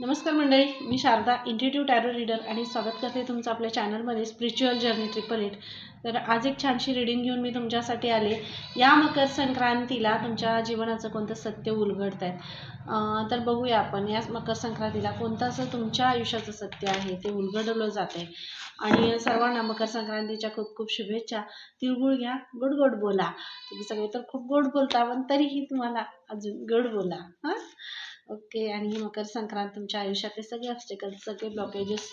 नमस्कार मंडळी मी शारदा इंट्युटिव्ह टॅरो रीडर आणि स्वागत करते तुमचं आपल्या चॅनलमध्ये स्पिरिच्युअल जर्नी ट्रिपल एट तर आज एक छानशी रीडिंग घेऊन मी तुमच्यासाठी आले. या मकर संक्रांतीला तुमच्या जीवनाचं कोणतं सत्य उलगडत आहेत तर बघूया आपण या मकर संक्रांतीला कोणतं असं तुमच्या आयुष्याचं सत्य आहे? ते उलगडवलं जात आहे आणि सर्वांना मकर संक्रांतीच्या खूप खूप शुभेच्छा. तिळगुळ घ्या गोड गोड बोला. तुम्ही सगळे तर खूप गोड बोलता पण तरीही तुम्हाला अजून गोड बोला. हां? ओके आणि ही मकर संक्रांत तुमच्या आयुष्यातले सगळे ऑब्स्टिकल्स सगळे ब्लॉकेजेस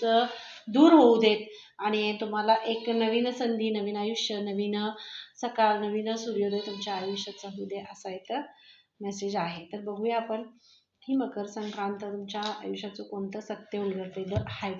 दूर होऊ देत. आणि तुम्हाला एक नवीन संधी नवीन आयुष्य नवीन सकाळ नवीन सूर्योदय तुमच्या आयुष्याचा होऊ दे असा एक मेसेज आहे. तर बघूया आपण ही मकर संक्रांत तुमच्या आयुष्याचं कोणतं सत्य उलगडते द हाय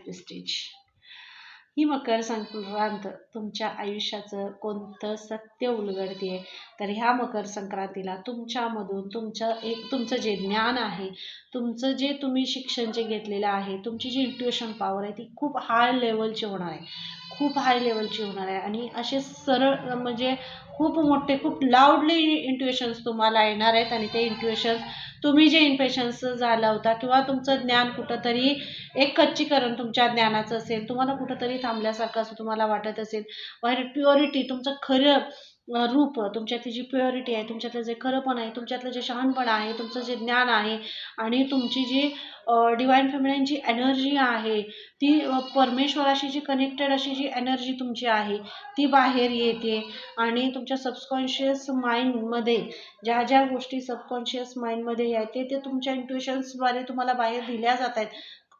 ही मकर संक्रांत तुमच्या आयुष्याचं कोणतं सत्य उलगडते तर ह्या मकर संक्रांतीला तुमच्यामधून तुमचं एक तुमचं जे ज्ञान आहे तुमचं जे तुम्ही शिक्षण जे घेतलेलं आहे तुमची जी इंट्युशन पॉवर आहे ती खूप हाय लेवलची होणार आहे. खूप हाय लेवलची होणार आहे. आणि असे सरळ म्हणजे खूप मोठे खूप लाऊडली इंट्युएशन्स तुम्हाला येणार आहेत आणि ते इंट्युएशन्स तुम्ही जे इन्फेशन्स झाला होता किंवा तुमचं ज्ञान कुठंतरी एक कच्चीकरण तुमच्या ज्ञानाचं असेल तुम्हाला कुठंतरी थांबल्यासारखं असं तुम्हाला वाटत असेल बाहेर प्युरिटी तुमचं खरं रूप तुमच्यातली जी प्युरिटी आहे तुमच्यातलं जे खरंपण आहे तुमच्यातलं जे शहाणपण आहे तुमचं जे ज्ञान आहे आणि तुमची जी डिवाईन फेमिनाईन जी एनर्जी आहे ती परमेश्वराशी जी कनेक्टेड अशी जी एनर्जी तुमची आहे ती बाहेर येते आणि तुमच्या सबकॉन्शियस माइंडमध्ये ज्या ज्या गोष्टी सबकॉन्शियस माइंडमध्ये येते ते तुमच्या इंट्युशन्सद्वारे तुम्हाला बाहेर दिल्या जात आहेत.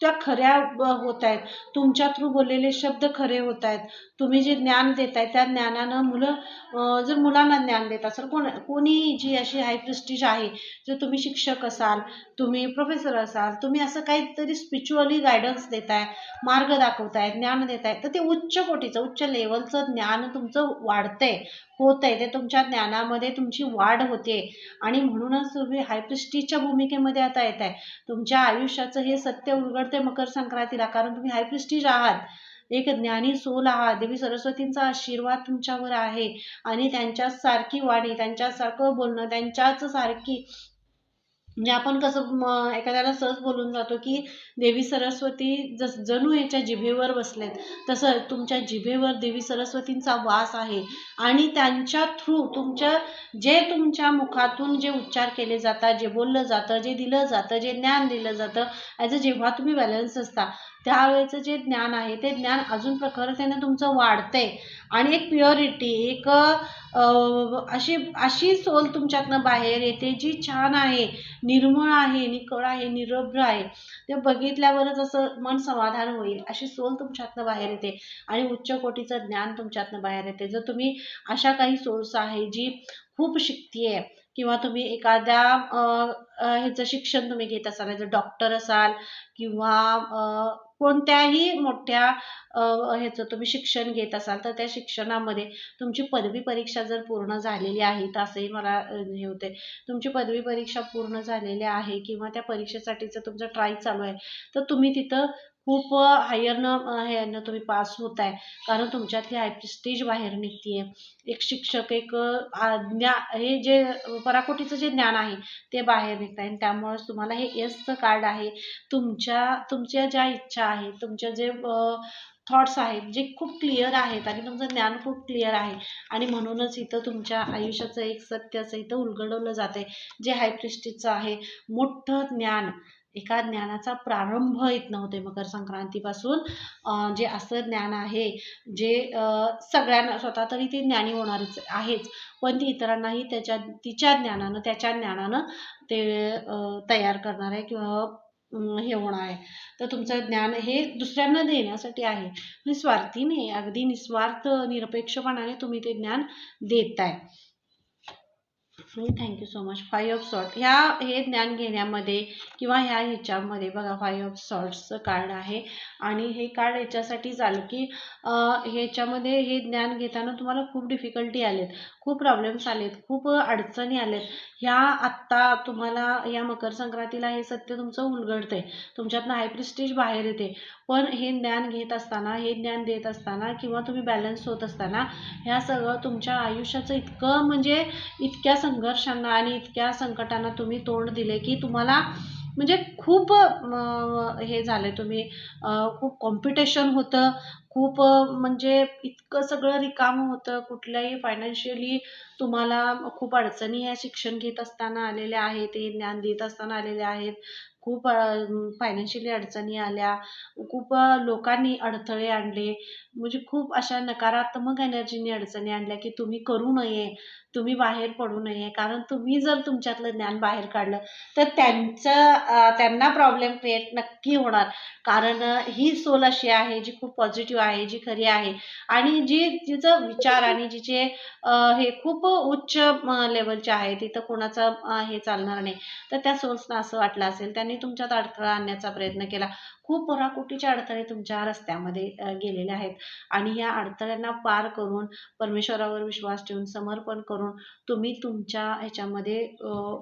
त्या खऱ्या होत आहेत तुमच्या थ्रू बोललेले शब्द खरे होत आहेत तुम्ही जे ज्ञान देताय त्या ज्ञानानं मुलं जर मुलांना ज्ञान देत असाल कोण कोणी जी अशी हाय प्रेस्टिज आहे जर तुम्ही शिक्षक असाल तुम्ही प्रोफेसर असाल तुम्ही असं काहीतरी स्पिरिच्युअली गायडन्स देताय मार्ग दाखवताय ज्ञान देताय तर ते उच्च कोटीचं उच्च लेवलचं ज्ञान तुमचं वाढतंय आहे ते तुमच्या ज्ञानामध्ये तुमची वाढ होते. आणि म्हणूनच तुम्ही हायप्रिस्टीजच्या भूमिकेमध्ये आता येत आहे तुमच्या आयुष्याचं हे सत्य उलगड उलगडते मकर संक्रांतीला? कारण तुम्ही हायप्रिस्टीज आहात. एक ज्ञानी सोल आहात. देवी सरस्वतींचा आशीर्वाद तुमच्यावर आहे. आणि त्यांच्याच सारखी वाणी त्यांच्यासारखं बोलणं त्यांच्याच सारखी म्हणजे आपण कसं एखाद्याला सहज बोलून जातो की देवी सरस्वती जस जणू याच्या जिभेवर बसलेत तसं तुमच्या जिभेवर देवी सरस्वतींचा वास आहे. आणि त्यांच्या थ्रू तुमच्या जे तुमच्या मुखातून जे उच्चार केले जातात जे बोललं जातं जे दिलं जातं जे ज्ञान दिलं जातं ॲज अ जेव्हा तुम्ही बॅलन्स असता त्यावेळेचं जे ज्ञान आहे ते ज्ञान अजून प्रखरतेने तुमचं वाढतंय. आणि एक प्युअरिटी एक अशी अशी सोल तुमच्यातनं बाहेर येते जी छान आहे निर्मळ आहे निकळ आहे निरभ्र आहे. ते बघितल्यावरच असं मन समाधान होईल अशी सोल तुमच्यातनं बाहेर येते. आणि उच्च कोटीचं ज्ञान तुमच्यातनं बाहेर येते. जर तुम्ही अशा काही सोल्स आहे जी खूप शिकतीये किंवा तुम्ही एखाद्या ह्याचं शिक्षण तुम्ही घेत असाल जर डॉक्टर असाल किंवा कोणत्याही मोठ्या ह्याचं तुम्ही शिक्षण घेत असाल तर त्या शिक्षणामध्ये तुमची पदवी परीक्षा जर पूर्ण झालेली आहे तर असंही मला हे होते तुमची पदवी परीक्षा पूर्ण झालेली आहे किंवा त्या परीक्षेसाठीचं तुमचं ट्राय चालू आहे तर तुम्ही तिथं खूप हायरनं ह्यानं तुम्ही पास होत आहे कारण तुमच्यातली हाय प्रेस्टीज बाहेर निघते एक शिक्षक एक ज्ञा हे जे पराकोटीचं जे ज्ञान आहे ते बाहेर निघत आहे आणि त्यामुळेच तुम्हाला हे एसचं कार्ड आहे. तुमच्या तुमच्या ज्या इच्छा आहेत तुमच्या जे थॉट्स आहेत जे खूप क्लिअर आहेत आणि तुमचं ज्ञान खूप क्लिअर आहे. आणि म्हणूनच इथं तुमच्या आयुष्याचं एक सत्य असं इथं उलगडवलं जातं आहे जे हायप्रिस्टीजचं आहे मोठं ज्ञान. एका ज्ञानाचा प्रारंभ येत नव्हते मकर संक्रांतीपासून. जे असं ज्ञान आहे जे सगळ्यांना स्वतः तरी ते ज्ञानी होणारच आहेच. पण ती इतरांनाही त्याच्या तिच्या ज्ञानानं त्याच्या ज्ञानानं ते तयार करणार आहे किंवा हे होणार आहे. तर तुमचं ज्ञान हे दुसऱ्यांना देण्यासाठी आहे. म्हणजे अगदी निस्वार्थ निरपेक्षपणाने तुम्ही ते ज्ञान देताय. Thank you so much five of salt ह्या हे ज्ञान घेण्यामध्ये किंवा ह्या ह्याच्यामध्ये बघा फाईव्ह ऑफ सॉल्ट्सचं कार्ड आहे. आणि हे कार्ड याच्यासाठी झालं की ह्याच्यामध्ये हे ज्ञान घेताना तुम्हाला खूप डिफिकल्टी आलेत. खूप प्रॉब्लेम्स आलेत. खूप अडचणी आलेत. ह्या आत्ता तुम्हाला या मकर संक्रांतीला हे सत्य तुमचं उलगडतंय. तुमच्यातनं हाय प्रिस्टेज बाहेर येते. पण हे ज्ञान घेत असताना हे ज्ञान देत असताना किंवा तुम्ही बॅलन्स होत असताना ह्या सगळं तुमच्या आयुष्याचं इतकं म्हणजे इतक्या संघर्षांना आणि इतक्या संकटांना तुम्ही तोंड दिले की तुम्हाला म्हणजे खूप हे झालंय तुम्ही खूप कॉम्पिटिशन होतं खूप म्हणजे इतकं सगळं रिकामं होतं कुठल्याही फायनान्शियली तुम्हाला खूप अडचणी या शिक्षण घेत असताना आलेल्या आहेत ते ज्ञान देत असताना आलेल्या आहेत खूप फायनान्शियली अडचणी आल्या खूप लोकांनी अडथळे आणले म्हणजे खूप अशा नकारात्मक एनर्जीने अडचणी आणल्या की तुम्ही करू नये तुम्ही बाहेर पडू नये. कारण तुम्ही जर तुमच्यातलं ज्ञान बाहेर काढलं तर त्यांचं त्यांना प्रॉब्लेम क्रिएट नक्की होणार. कारण ही सोल अशी आहे जी खूप पॉझिटिव्ह आहे जी खरी आहे. आणि जी जिचं विचार आणि जिचे हे खूप उच्च लेवलचे आहे तिथं कोणाचं हे चालणार नाही. तर त्या सोल्सना असं वाटलं असेल त्यांनी तुमच्यात अडथळा आणण्याचा प्रयत्न केला. खूप पराकोटीचे अडथळे तुमच्या रस्त्यामध्ये गेलेले आहेत. आणि या अडथळ्यांना पार करून परमेश्वरावर विश्वास ठेवून समर्पण करून तुम्ही तुमच्या ह्याच्यामध्ये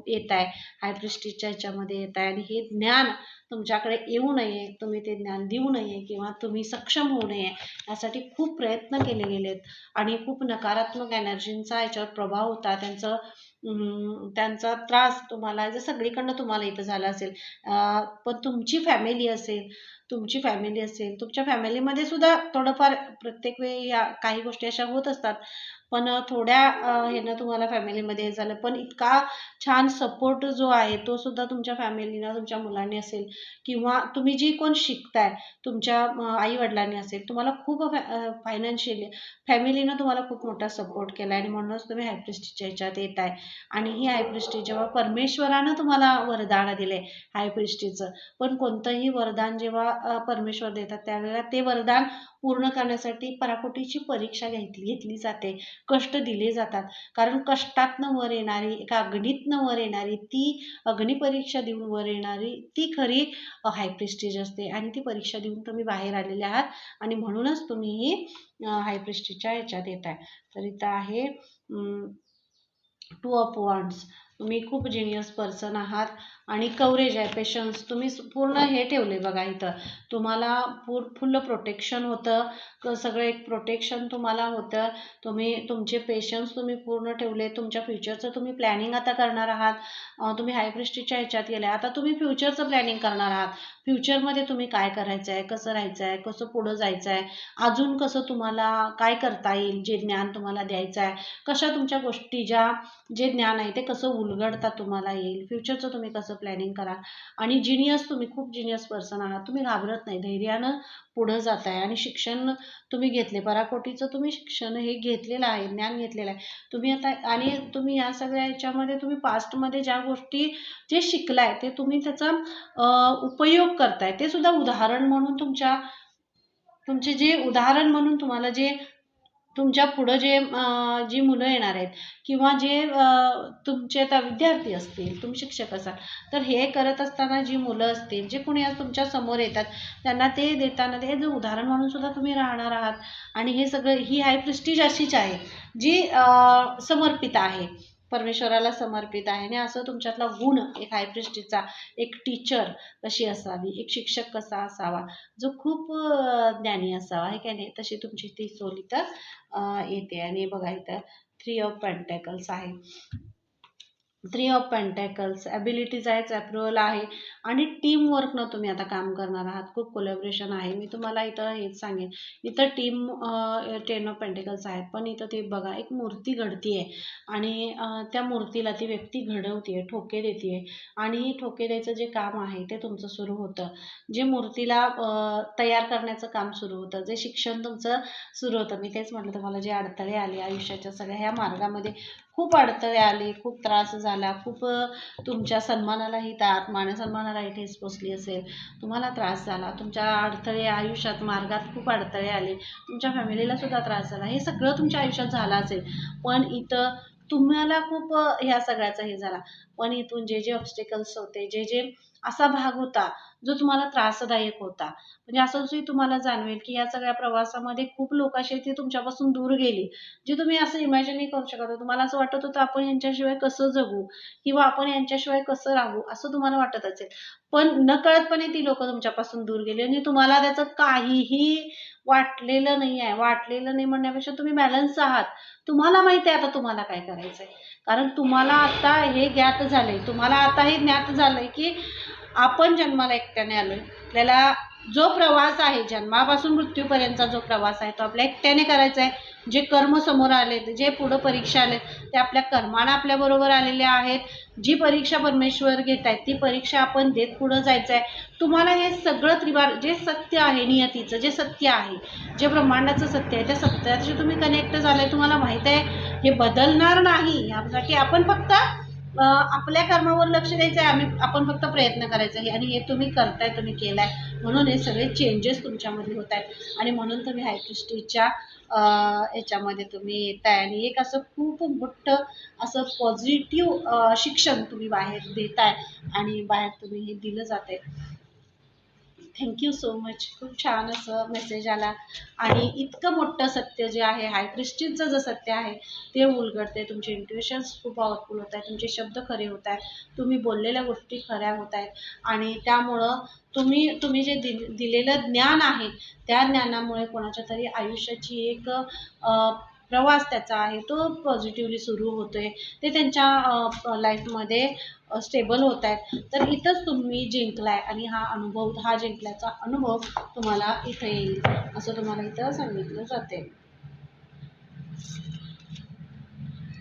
येत आहे हायप्रिस्टीजच्या ह्याच्यामध्ये येत आहे आणि हे ज्ञान तुमच्याकडे येऊ नये. तुम्ही ते ज्ञान देऊ नये किंवा तुम्ही सक्षम होऊ नये यासाठी खूप प्रयत्न केले गेलेत. आणि खूप नकारात्मक एनर्जींचा याच्यावर प्रभाव होता. त्यांचं त्यांचा त्रास तुम्हाला जर सगळीकडनं तुम्हाला इथं झाला असेल अं, पण तुमची फॅमिली असेल तुमची फॅमिली असेल तुमच्या फॅमिलीमध्ये सुद्धा थोडंफार प्रत्येक वेळी या काही गोष्टी अशा होत असतात. पण थोड्या ह्यानं तुम्हाला फॅमिलीमध्ये हे झालं. पण इतका छान सपोर्ट जो आहे तो सुद्धा तुमच्या फॅमिलीनं तुमच्या मुलांनी असेल किंवा तुम्ही जी कोण शिकताय तुमच्या आईवडिलांनी असेल तुम्हाला खूप फायनान्शियली फॅमिलीनं तुम्हाला खूप मोठा सपोर्ट केला आणि म्हणूनच तुम्ही हायप्रिस्टीच्या ह्याच्यात येत आहे. आणि ही हायप्रिस्टी जेव्हा परमेश्वरानं तुम्हाला वरदान दिलंय हायप्रिस्टीचं पण कोणतंही वरदान जेव्हा परमेश्वर देतात त्यावेळेला ते वरदान पूर्ण करण्यासाठी पराकोटीची परीक्षा घेतली घेतली जाते. कष्ट दिले जातात. कारण कष्टातनं वर येणारी एका अग्नीतनं वर येणारी ती अग्निपरीक्षा देऊन वर येणारी ती खरी हाय प्रेस्टेज असते. आणि ती परीक्षा देऊन तुम्ही बाहेर आलेले आहात. आणि म्हणूनच तुम्ही ही हाय प्रेस्टेजच्या ह्याच्यात येत आहे तर इथं आहे टू ऑफ वॉन्ड्स तुम्ही खूप जिनियस पर्सन आहात आणि कवरेज आहे पेशन्स तुम्ही पूर्ण हे ठेवले बघा इथं. तुम्हाला पूर फुल प्रोटेक्शन होतं. क- सगळं एक प्रोटेक्शन तुम्हाला होतं. तुम्ही तुमचे पेशन्स तुम्ही पूर्ण ठेवले. तुमच्या फ्युचरचं तुम्ही प्लॅनिंग आता करणार आहात. तुम्ही हायप्रिस्टीच्या ह्याच्यात गेले आता तुम्ही फ्युचरचं प्लॅनिंग करणार आहात. फ्युचरमध्ये तुम्ही काय करायचं आहे कसं राहायचं आहे कसं पुढं जायचं आहे अजून कसं तुम्हाला काय करता येईल जे ज्ञान तुम्हाला द्यायचं आहे कशा तुमच्या गोष्टी ज्या जे ज्ञान आहे ते कसं उलगडता तुम्हाला येईल. फ्युचरचं तुम्ही कसं प्लॅनिंग करा आणि जिनियस तुम्ही खूप जिनियस पर्सन आहात. तुम्ही घाबरत नाही. धैर्यानं पुढं जात आहे आणि शिक्षण तुम्ही घेतले. पराकोटीचं तुम्ही शिक्षण हे घेतलेलं आहे. ज्ञान घेतलेलं आहे. तुम्ही आता आणि तुम्ही या सगळ्या ह्याच्यामध्ये तुम्ही पास्टमध्ये ज्या गोष्टी जे शिकलाय ते तुम्ही त्याचा उपयोग करताय. ते सुद्धा उदाहरण म्हणून तुमच्या तुमचे जे उदाहरण म्हणून तुम्हाला जे तुमच्या पुढं जे जी मुलं येणार आहेत किंवा जे तुमचे आता विद्यार्थी असतील तुम्ही शिक्षक असाल तर हे करत असताना जी मुलं असतील जे कोणी आज तुमच्यासमोर येतात त्यांना ते देताना ते जे उदाहरण म्हणून सुद्धा तुम्ही राहणार आहात आणि हे सगळं ही हाय प्रिस्टीज अशीच आहे जी समर्पित आहे. परमेश्वराला समर्पित आहे. आणि असं तुमच्यातला गुण एक हायप्रिस्टीचा एक टीचर कशी असावी? एक शिक्षक कसा असावा? जो खूप ज्ञानी असावा हे काय नाही? तशी तुमची ती सोल इथं येते. आणि बघा इथं थ्री ऑफ पेंटॅकल्स आहे. थ्री ऑफ पेंटॅकल्स ॲबिलिटीज आहेत अप्रुव्हल आहे. आणि टीम वर्कनं तुम्ही आता काम करणार आहात. खूप कोलॅबरेशन आहे. मी तुम्हाला इथं हेच सांगेन. इथं टीम टेन ऑफ पेंटेकल्स आहेत. पण इथं ते बघा एक मूर्ती घडती आहे आणि त्या मूर्तीला ती व्यक्ती घडवते ठोके देते आणि ठोके द्यायचं जे काम आहे ते तुमचं सुरू होतं. जे मूर्तीला तयार करण्याचं काम सुरू होतं जे शिक्षण तुमचं सुरू होतं. मी तेच म्हटलं तुम्हाला जे अडथळे आले आयुष्याच्या सगळ्या ह्या मार्गामध्ये खूप अडथळे आले खूप त्रास झाला खूप तुमच्या सन्मानालाही तात मानसन्मानालाही ठेस पोचली असेल. तुम्हाला त्रास झाला तुमच्या अडथळे आयुष्यात मार्गात खूप अडथळे आले तुमच्या फॅमिलीलासुद्धा त्रास झाला हे सगळं तुमच्या आयुष्यात झालं असेल. पण इथं तुम्हाला खूप ह्या सगळ्याचा हे झाला. पण इथून जे जे ऑब्स्टिकल्स होते जे जे असा भाग होता जो तुम्हाला त्रासदायक होता. म्हणजे असं तुम्हाला जाणवेल की या सगळ्या प्रवासामध्ये खूप लोक ती तुमच्यापासून दूर गेली जे तुम्ही असं इमॅजिन नाही करू शकत. तुम्हाला असं वाटत होतं आपण यांच्याशिवाय कसं जगू? किंवा आपण यांच्याशिवाय कसं राहू? असं तुम्हाला वाटत असेल. पण नकळतपणे ती लोक तुमच्यापासून दूर गेली आणि तुम्हाला त्याचं काहीही वाटलेलं नाही आहे. वाटलेलं नाही म्हणण्यापेक्षा तुम्ही बॅलन्स आहात. तुम्हाला माहिती आहे आता तुम्हाला काय करायचं आहे कारण तुम्हाला आता हे ज्ञात झालं आहे तुम्हाला आता हे ज्ञात झालं आहे की आपण जन्माला एकट्याने आलो आहे आपल्याला जो प्रवास आहे जन्मापासून मृत्यूपर्यंतचा जो प्रवास आहे तो आपल्या एकट्याने करायचा आहे. जे कर्म समोर आले जे पुढं परीक्षा आले ते आपल्या कर्मानं आपल्याबरोबर आलेले आहेत. जी परीक्षा परमेश्वर घेत आहेत ती परीक्षा आपण देत पुढं जायचं आहे. तुम्हाला हे सगळं त्रिवार जे सत्य आहे नियतीचं जे सत्य आहे जे ब्रह्मांडाचं सत्य आहे त्या सत्याशी तुम्ही कनेक्ट झालाय तुम्हाला माहीत आहे हे बदलणार नाही. यासाठी आपण फक्त आपल्या कर्मावर लक्ष द्यायचं आहे आम्ही आपण फक्त प्रयत्न करायचा आहे आणि हे तुम्ही करताय तुम्ही केलाय. म्हणून हे सगळे चेंजेस तुमच्यामध्ये होत आहेत. आणि म्हणून तुम्ही हायक्रिस्टीच्या याच्यामध्ये तुम्ही येत आहे आणि एक असं खूप मोठं असं पॉझिटिव्ह शिक्षण तुम्ही बाहेर देताय. आणि बाहेर तुम्ही हे दिलं जात आहे थँक्यू सो मच खूप छान असं मेसेज आला. आणि इतकं मोठं सत्य जे आहे हाय ख्रिश्चनचं जे सत्य आहे ते उलगडते तुमचे इंट्युशन्स खूप पॉवरफुल होत आहेत तुमचे शब्द खरे होत आहेत तुम्ही बोललेल्या गोष्टी खऱ्या होत आहेत आणि त्यामुळं तुम्ही तुम्ही जे दि दिलेलं ज्ञान आहे त्या ज्ञानामुळे कोणाच्या तरी आयुष्याची एक प्रवास त्याचा आहे तो पॉझिटिव्हली सुरू होतो आहे ते त्यांच्या लाईफमध्ये स्टेबल होत आहेत. तर इथंच तुम्ही जिंकलाय आणि हा अनुभव हा जिंकल्याचा अनुभव तुम्हाला इथं येईल असं तुम्हाला इथं सांगितलं जाते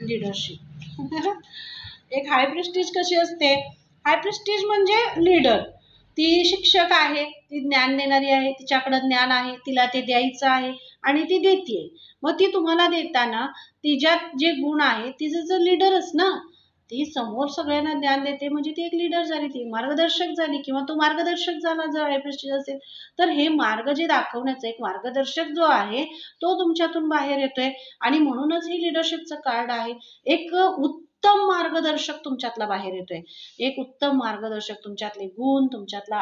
लिडरशिप एक हाय प्रेस्टीज कशी असते? हाय प्रेस्टीज म्हणजे लीडर ती शिक्षक आहे ती ज्ञान देणारी आहे तिच्याकडं ज्ञान आहे तिला ते द्यायचं आहे आणि ती देते मग ती तुम्हाला देताना तिच्यात जे गुण आहे तिचं जर लीडरच ना ती समोर सगळ्यांना ज्ञान देते. म्हणजे ती एक लीडर झाली ती मार्गदर्शक झाली किंवा तो मार्गदर्शक झाला जर हाय असेल तर हे मार्ग जे दाखवण्याचा एक मार्गदर्शक जो आहे तो तुमच्यातून बाहेर येतोय. आणि म्हणूनच हे लिडरशिपचं कार्ड आहे. एक उत्तम मार्गदर्शक तुमच्यातला बाहेर येतोय. एक उत्तम मार्गदर्शक तुमच्यातले गुण तुमच्यातला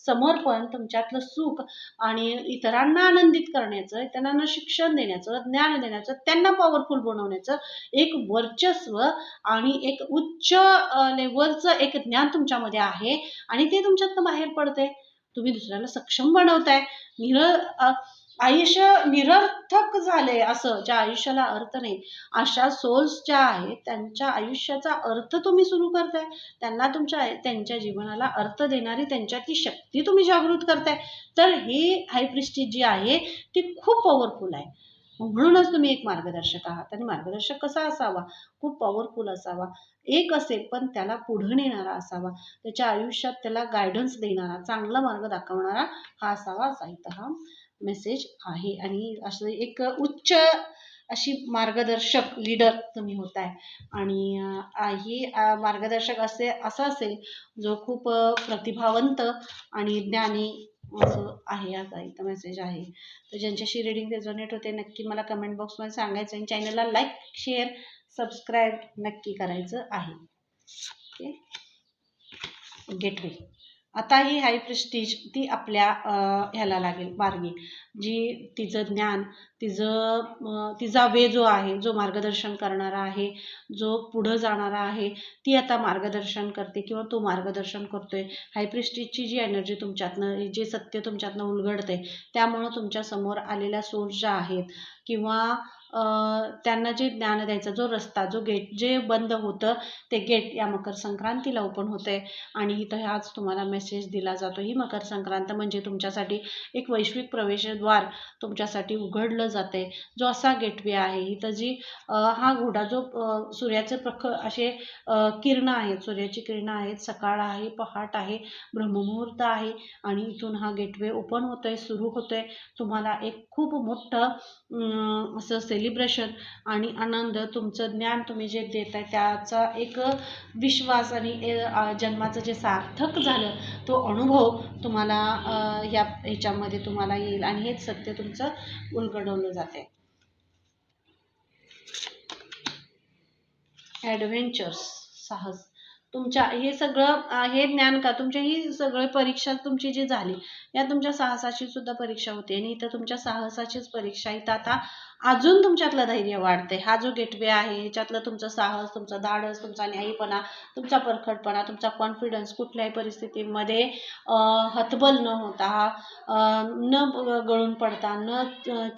समर्पण तुमच्यातलं सुख आणि इतरांना आनंदित करण्याचं इतरांना शिक्षण देण्याचं ज्ञान देण्याचं त्यांना पॉवरफुल बनवण्याचं एक वर्चस्व आणि एक उच्च लेवलचं एक ज्ञान तुमच्यामध्ये आहे आणि ते तुमच्यातनं बाहेर पडते तुम्ही दुसऱ्याला सक्षम बनवताय. निर आयुष्य निरर्थक झाले असं ज्या आयुष्याला अर्थ नाही अशा सोल्स ज्या आहेत त्यांच्या आयुष्याचा अर्थ तुम्ही सुरू करताय. त्यांना तुमच्या त्यांच्या जीवनाला अर्थ देणारी त्यांच्यातली शक्ती तुम्ही जागृत करताय. तर ही हायप्रिस्टीज जी आहे ती खूप पॉवरफुल आहे. म्हणूनच तुम्ही एक मार्गदर्शक आहात. आणि मार्गदर्शक कसा असावा? खूप पॉवरफुल असावा. एक असेल पण त्याला पुढे नेणारा असावा. त्याच्या आयुष्यात त्याला गायडन्स देणारा चांगला मार्ग दाखवणारा हा असावा साहित्य हा मेसेज आहे आणि असं एक उच्च अशी मार्गदर्शक लीडर तुम्ही होताय. आणि ही मार्गदर्शक असे असा असेल जो खूप प्रतिभावंत आणि ज्ञानी असं आहे याचा इथं मेसेज आहे. तर ज्यांच्याशी रिडिंग रेझोनेट होते नक्की मला कमेंट बॉक्समध्ये सांगायचं आणि चॅनलला लाईक शेअर सबस्क्राईब नक्की करायचं आहे. ओके गेटवे आता ही हाय प्रेस्टीज ती आपल्या ह्याला लागेल मार्गी जी तिचं ज्ञान तिचं तिचा वे जो आहे जो मार्गदर्शन करणारा आहे जो पुढं जाणारा आहे ती आता मार्गदर्शन करते किंवा तो मार्गदर्शन करतोय. हाय प्रेस्टीजची जी एनर्जी तुमच्यातनं जे सत्य तुमच्यातनं उलगडते त्यामुळं तुमच्यासमोर आलेल्या सोर्स ज्या आहेत किंवा त्यांना जे ज्ञान द्यायचा जो रस्ता जो गेट जे बंद होतं ते गेट या मकर संक्रांतीला ओपन होते आणि इथं हाच तुम्हाला मेसेज दिला जातो ही मकर संक्रांत म्हणजे तुमच्यासाठी एक वैश्विक प्रवेशद्वार तुमच्यासाठी उघडलं जाते जो असा गेटवे आहे. इथं जी हा घोडा जो सूर्याचे प्रख असे किरणं आहेत सूर्याची किरणं आहेत सकाळ आहे पहाट आहे ब्रह्ममुहूर्त आहे आणि इथून हा गेटवे ओपन होतोय सुरू होतोय. तुम्हाला एक खूप मोठं असं सेलिब्रेशन आणि आनंद तुमचं ज्ञान तुम्ही जे देताय त्याचा एक विश्वास आणि जन्माचं जे सार्थक झालं तो अनुभव तुम्हाला या ह्याच्यामध्ये तुम्हाला येईल आणि हेच सत्य तुमचं उलगडवलं जाते ॲडव्हेंचर्स साहस. तुमच्या हे सगळं हे ज्ञान का? तुमच्या ही सगळी परीक्षा तुमची जी झाली या तुमच्या साहसाची सुद्धा परीक्षा होती आणि इथं तुमच्या साहसाचीच परीक्षा. इथं आता अजून तुमच्यातलं धैर्य वाढते. हा जो गेटवे आहे ह्याच्यातलं तुमचं साहस तुमचं धाडस तुमचा न्यायीपणा तुमचा परखडपणा तुमचा कॉन्फिडन्स कुठल्याही परिस्थितीमध्ये हतबल न होता न गळून पडता न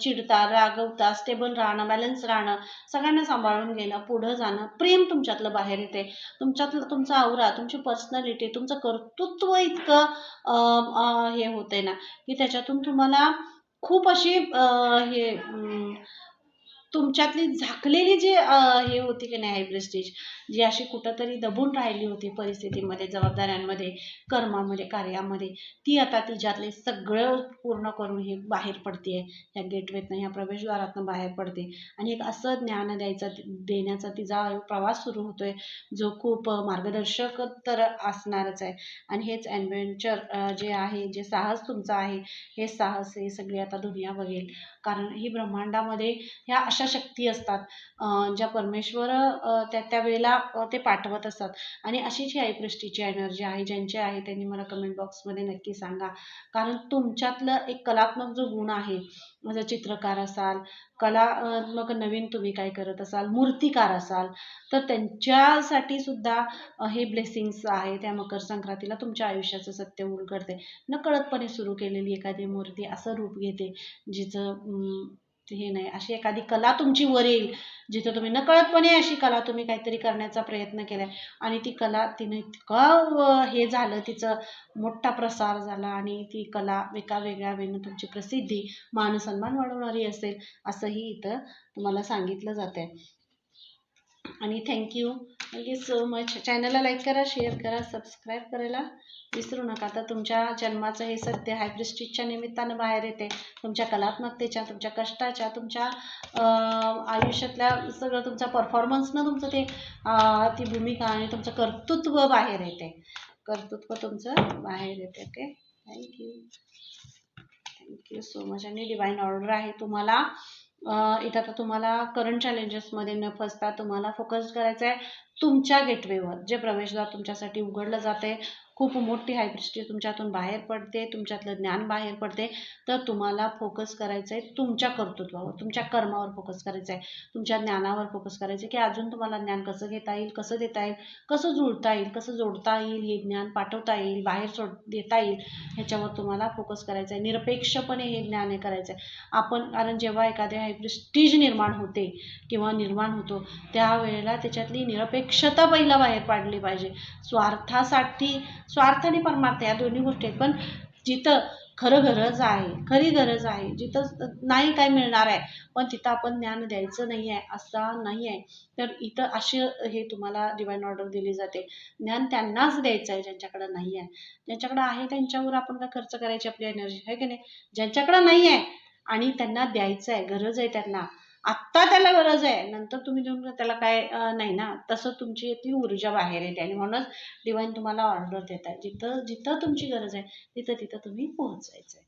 चिडता रागवता स्टेबल राहणं बॅलन्स राहणं सगळ्यांना सांभाळून घेणं पुढं जाणं प्रेम तुमच्यातलं बाहेर येते. तुमच्यातलं तुमचा आवरा तुमची पर्सनॅलिटी तुमचं कर्तृत्व इतकं हे होते ना की त्याच्यातून तुम्हाला खूप अशी हे तुमच्यातली झाकलेली जी हे होती की नाही हाय जी अशी कुठंतरी दबून राहिली होती परिस्थितीमध्ये जबाबदाऱ्यांमध्ये कर्मामध्ये कार्यामध्ये ती आता तिच्यातले सगळं पूर्ण करून हे बाहेर पडते या गेटवेतनं ह्या प्रवेशद्वारातनं बाहेर पडते. आणि एक असं ज्ञान द्यायचा देण्याचा तिचा प्रवास सुरू होतोय जो खूप मार्गदर्शक तर असणारच आहे. आणि हेच ॲडव्हेंचर जे आहे जे साहस तुमचं आहे हे साहस हे सगळी आता दुनिया बघेल. कारण ही ब्रह्मांडामध्ये ह्या अशा शक्ती असतात ज्या परमेश्वर त्या त्या वेळेला ते पाठवत असतात. आणि अशीच ही आईपृष्टीची एनर्जी आहे ज्यांची आहे त्यांनी मला कमेंट बॉक्समध्ये नक्की सांगा. कारण तुमच्यातलं एक कलात्मक जो गुण आहे जर चित्रकार असाल कलात्मक नवीन तुम्ही काय करत असाल मूर्तिकार असाल तर त्यांच्यासाठी सुद्धा हे ब्लेसिंग्स आहे त्या मकर संक्रांतीला तुमच्या आयुष्याचं सत्य उलगडते. नकळतपणे सुरू केलेली एखादी मूर्ती असं रूप घेते जिचं हे नाही. अशी एखादी कला तुमची वर येईल जिथं तुम्ही नकळतपणे अशी कला तुम्ही काहीतरी करण्याचा प्रयत्न केला आणि ती कला तिने इतकं हे झालं तिचं मोठा प्रसार झाला आणि ती कला एका वेगळ्या वेळेनं तुमची प्रसिद्धी मानसन्मान वाढवणारी असेल असंही इथं तुम्हाला सांगितलं जात आहे आणि thank you thank you so much चॅनलला लाईक करा शेअर करा सबस्क्राईब करायला विसरू नका. तर तुमच्या जन्माचं हे सत्य हायब्रिस्टिजच्या निमित्तानं बाहेर येते. तुमच्या कलात्मकतेच्या तुमच्या कष्टाच्या तुमच्या आयुष्यातल्या सगळं तुमचा परफॉर्मन्सनं तुमचं ते ती भूमिका आणि तुमचं कर्तृत्व बाहेर येते. कर्तृत्व तुमचं बाहेर येते okay thank you thank you so much आणि डिवाईन ऑर्डर आहे तुम्हाला. इथं आता तुम्हाला करंट चॅलेंजेसमध्ये न फसता तुम्हाला फोकस करायचं आहे तुमच्या गेटवेवर जे प्रवेशद्वार तुमच्यासाठी उघडलं जाते खूप मोठी हायब्रिस्टी तुमच्यातून बाहेर पडते तुमच्यातलं ज्ञान बाहेर पडते. तर तुम्हाला फोकस करायचं आहे तुमच्या कर्तृत्वावर तुमच्या कर्मावर फोकस करायचं आहे तुमच्या ज्ञानावर फोकस करायचं आहे की अजून तुम्हाला ज्ञान कसं घेता येईल कसं देता येईल कसं जुळता येईल कसं जोडता येईल हे ज्ञान पाठवता येईल बाहेर सोड देता येईल ह्याच्यावर तुम्हाला फोकस करायचा आहे निरपेक्षपणे हे ज्ञान हे करायचं आहे आपण कारण जेव्हा एखाद्या हायब्रिस्टीज निर्माण होते किंवा निर्माण होतो त्यावेळेला त्याच्यातली निरपेक्षता पहिला बाहेर पाडली पाहिजे. स्वार्थासाठी स्वार्थ आणि परमार्थ या दोन्ही गोष्टी आहेत. पण जिथं खरं गरज आहे खरी गरज आहे जिथं नाही काय मिळणार आहे पण तिथं आपण ज्ञान द्यायचं नाही आहे असं नाही आहे. तर इथं असे हे तुम्हाला डिवाईन ऑर्डर दिली जाते. ज्ञान त्यांनाच द्यायचं आहे ज्यांच्याकडं नाही आहे. ज्यांच्याकडं आहे त्यांच्यावर आपण काय खर्च करायची आपली एनर्जी आहे की नाही? ज्यांच्याकडं नाही आहे आणि त्यांना द्यायचं आहे गरज आहे त्यांना आत्ता त्याला गरज आहे. नंतर तुम्ही देऊन त्याला काय नाही ना. तसं तुमची ती ऊर्जा बाहेर येते आणि म्हणूनच डिवाईन तुम्हाला ऑर्डर देत आहे. जिथं जिथं तुमची गरज आहे तिथं तिथं तुम्ही पोहोचायचं आहे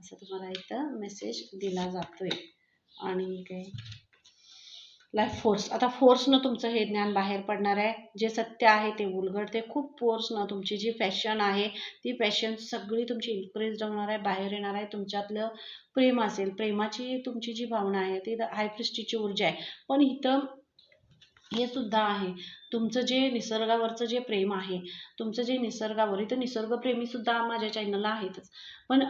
असं तुम्हाला इथं मेसेज दिला जातोय. आणि काय? लाईफ फोर्स आता फोर्सनं तुमचं हे ज्ञान बाहेर पडणार आहे. जे सत्य आहे ते उलगडते खूप फोर्सनं तुमची जी पॅशन आहे ती पॅशन सगळी तुमची इन्क्रीज होणार आहे बाहेर येणार आहे. तुमच्यातलं प्रेम असेल प्रेमाची तुमची जी भावना आहे ती हायप्रिस्टीची ऊर्जा आहे. पण इथं हे सुद्धा आहे. तुमचं जे निसर्गावरचं जे प्रेम आहे तुमचं जे निसर्गावर इथं निसर्गप्रेमी सुद्धा माझ्या चॅनलला आहेतच. पण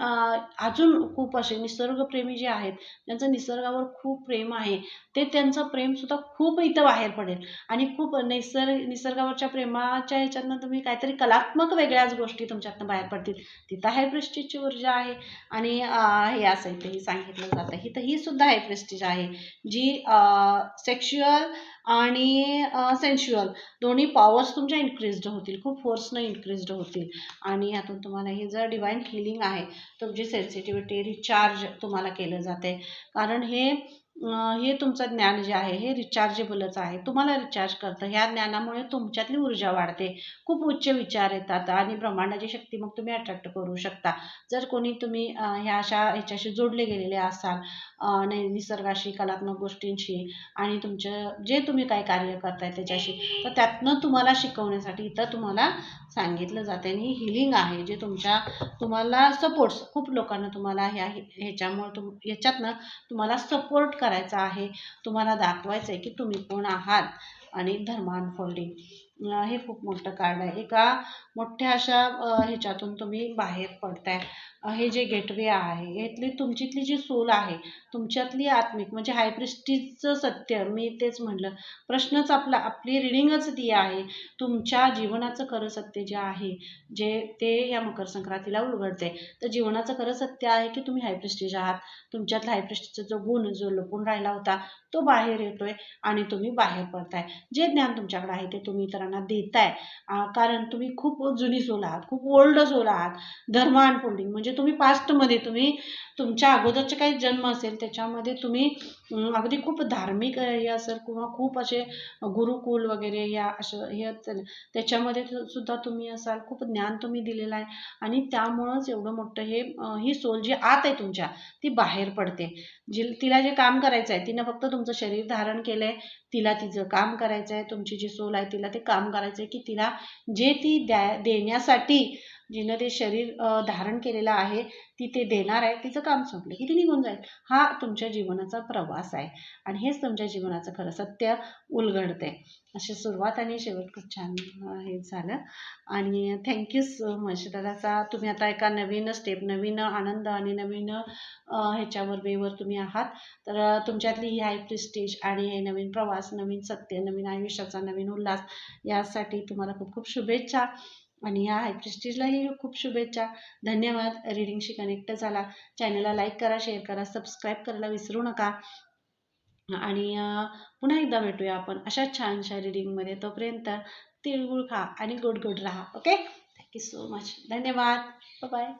अजून खूप असे निसर्गप्रेमी जे आहेत त्यांचं निसर्गावर खूप प्रेम आहे ते त्यांचं प्रेम सुद्धा खूप इथं बाहेर पडेल. आणि खूप निसर्ग निसर्गावरच्या प्रेमाच्या ह्याच्यातनं तुम्ही काहीतरी कलात्मक वेगळ्याच गोष्टी तुमच्यातनं बाहेर पडतील. तिथं आहे प्रेस्टिजची ऊर्जा आहे आणि हे असं हे सांगितलं जातं. इथं ही सुद्धा आहे प्रेस्टिज आहे जी सेक्शुअल आणि सेन्शुअल दोन्ही पॉवर्स तुमच्या इन्क्रीज्ड होतील. खूप फोर्सनं इन्क्रीज्ड होतील. आणि यातून तुम्हाला हे जर डिवाईन हिलिंग आहे तुमची सेन्सिटिव्हिटी रिचार्ज तुम्हाला केलं जाते. कारण हे हे तुमचं ज्ञान जे आहे हे रिचार्जेबलच आहे. तुम्हाला रिचार्ज करतं. ह्या ज्ञानामुळे तुमच्यातली ऊर्जा वाढते. खूप उच्च विचार येतात आणि ब्रह्मांडाची शक्ती मग तुम्ही अट्रॅक्ट करू शकता. जर कोणी तुम्ही ह्या अशा ह्याच्याशी जोडले गेलेले असाल अं, निसर्गाशी कलात्मक गोष्टींशी आणि तुमचं जे तुम्ही काय कार्य करताय त्याच्याशी तर त्यातनं तुम्हाला शिकवण्यासाठी इथं तुम्हाला सांगितलं जाते आणि हिलिंग आहे जे तुमच्या तुम्हाला सपोर्ट्स खूप लोकांना तुम्हाला ह्या ह्याच्यामुळे तुम ह्याच्यातनं तुम्हाला सपोर्ट करायचा आहे तुम्हाला दाखवायचं आहे की तुम्ही कोण आहात आणि धर्मानफोल्डिंग हे खूप मोठं कार्ड आहे. एका मोठ्या अशा ह्याच्यातून तुम्ही बाहेर पडताय. हे जे गेटवे आहे यातली तुमच्यातली जी सोल आहे तुमच्यातली आत्मिक म्हणजे हायप्रिस्टीजचं सत्य मी तेच म्हणलं. प्रश्नच आपला आपली रिडिंगच ती आहे. तुमच्या जीवनाचं खरं सत्य जे आहे जे ते या मकर संक्रांतीला उलगडते तर जीवनाचं खरं सत्य आहे की तुम्ही हायप्रिस्टीज आहात. तुमच्यातला हायप्रिस्टीजचा जो गुण जो लपून राहिला होता तो बाहेर येतोय आणि तुम्ही बाहेर पडताय. जे ज्ञान तुमच्याकडे आहे ते तुम्ही इतरांना देताय. कारण तुम्ही खूप जुनी सोल आहात खूप ओल्ड सोल आहात. धर्म अनफोल्डिंग म्हणजे तुम्ही पास्टमध्ये तुम्ही तुमच्या अगोदरचे काही जन्म असेल त्याच्यामध्ये तुम्ही अगदी खूप धार्मिक हे असेल किंवा खूप असे गुरुकुल वगैरे या असं हे असेल, त्याच्यामध्ये सुद्धा तुम्ही असाल खूप ज्ञान तुम्ही दिलेलं आहे. आणि त्यामुळंच एवढं मोठं हे ही सोल जी आत आहे तुमच्या ती बाहेर पडते. जी तिला जे काम करायचं आहे तिनं फक्त तुमचं शरीर धारण केलं आहे तिला तिचं काम करायचं आहे तुमची जी सोल आहे तिला ते काम करायचं आहे की तिला जे ती द्या देण्यासाठी जिनं ते शरीर धारण केलेलं आहे ती ते देणार आहे तिचं काम संपलं की ती निघून जाईल? हा तुमच्या जीवनाचा प्रवास आहे. आणि हेच तुमच्या जीवनाचं खरं सत्य उलगडते अशी सुरुवात आणि शेवट खूप छान हे झालं. आणि थँक्यू सो मच दादाचा. तुम्ही आता एका नवीन स्टेप नवीन आनंद आणि नवीन ह्याच्यावर वेवर तुम्ही आहात. तर तुमच्यातली ही हाय प्रिस्टेज आणि हे नवीन प्रवास नवीन सत्य नवीन आयुष्याचा नवीन उल्हास यासाठी तुम्हाला खूप खूप शुभेच्छा. आणि ह्या हाय प्रेस्टीजलाही खूप शुभेच्छा. धन्यवाद. रीडिंगशी कनेक्ट झाला. चॅनलला लाईक करा शेअर करा सबस्क्राईब करायला विसरू नका. आणि पुन्हा एकदा भेटूया आपण अशा छानशा रीडिंगमध्ये तोपर्यंत तिळगुळ खा आणि गोड गोड राहा. Okay thank you so much धन्यवाद. बाय